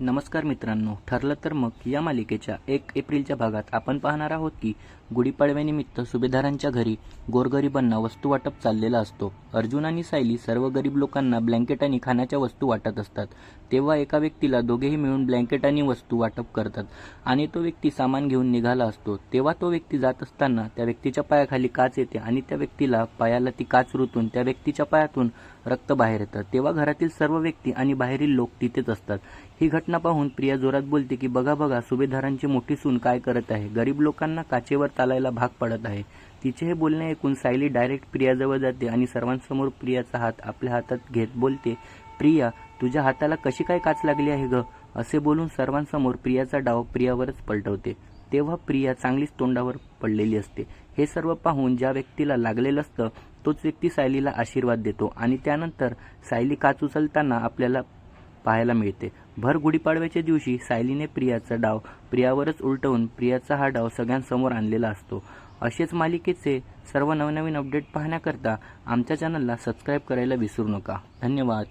नमस्कार मित्रांनो ठरलं तर मग या मालिकेच्या एक एप्रिलच्या भागात आपण पाहणार आहोत की गुढीपाडव्यानिमित्त सुभेदारांच्या घरी गोरगरिबांना वस्तू वाटप चाललेला असतो. अर्जुन आणि सायली सर्व गरीब लोकांना ब्लँकेट आणि खाण्याच्या वस्तू वाटत असतात. तेव्हा एका व्यक्तीला दोघेही मिळून ब्लँकेट आणि वस्तू वाटप करतात आणि तो व्यक्ती सामान घेऊन निघाला असतो. तेव्हा तो व्यक्ती जात असताना त्या व्यक्तीच्या पायाखाली काच येते आणि त्या व्यक्तीला पायाला ती काच रुतून त्या व्यक्तीच्या पायातून रक्त बाहेर येतं. तेव्हा घरातील सर्व व्यक्ती आणि बाहेरील लोक तिथेच असतात. ही घटना पाहून प्रिया जोरात बोलते की बघा बघा सुभेदारांची मोठी सून काय करत आहे? गरीब लोकांना काचेवर चालायला भाग पडत आहे. तिचे हे बोलणे ऐकून सायली डायरेक्ट प्रियाजवळ जाते आणि सर्वांसमोर प्रियाचा हात आपल्या हातात घेत बोलते प्रिया तुझ्या हाताला कशी काय काच लागली आहे ग? असे बोलून सर्वांसमोर प्रियाचा डाव प्रियावरच पलटवते. तेव्हा प्रिया चांगलीच तोंडावर पडलेली असते. हे सर्व पाहून ज्या व्यक्तीला लागलेलं असतं तोच व्यक्ती सायलीला आशीर्वाद देतो आणि त्यानंतर सायली काच उचलताना आपल्याला पाहायला मिळते. भर गुढीपाडव्याच्या दिवशी सायलीने प्रियाचा डाव प्रियावरच उलटवून प्रियाचा हा डाव सगळ्यांसमोर आणलेला असतो. असेच मालिकेचे सर्व नवनवीन अपडेट पाहण्याकरता आमच्या चॅनलला सबस्क्राईब करायला विसरू नका. धन्यवाद.